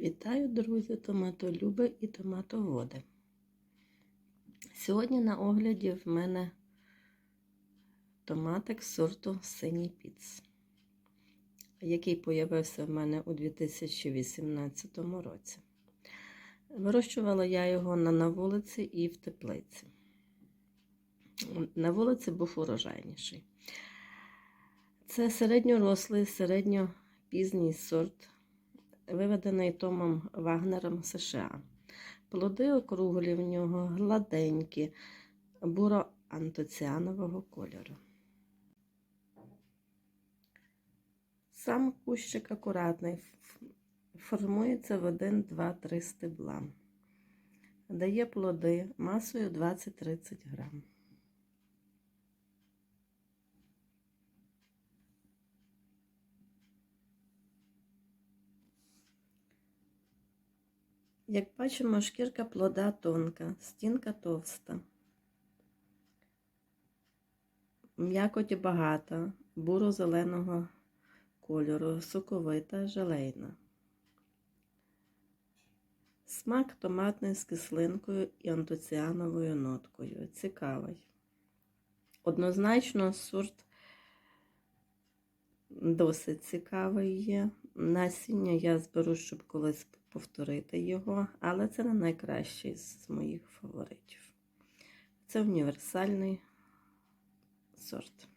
Вітаю, друзі, томатолюби і томатоводи. Сьогодні на огляді в мене томатик сорту Синій Піц, який появився в мене у 2018 році. Вирощувала я його на, на вулиці і в теплиці. На вулиці був урожайніший. Це середньорослий, середньопізній сорт виведений Томом Вагнером США. Плоди округлі в нього гладенькі, буро-антоціанового кольору. Сам кущик акуратний, формується в 1, 2, 3 стебла. Дає плоди масою 20-30 грам. Як бачимо, шкірка плода тонка, стінка товста, м'якоті багата, буро-зеленого кольору, соковита, желейна. Смак томатний з кислинкою і антоціановою ноткою. Цікавий. Однозначно, сорт досить цікавий є. Насіння я зберу, щоб колись повторити його, але це не найкращий з моїх фаворитів. Це універсальний сорт.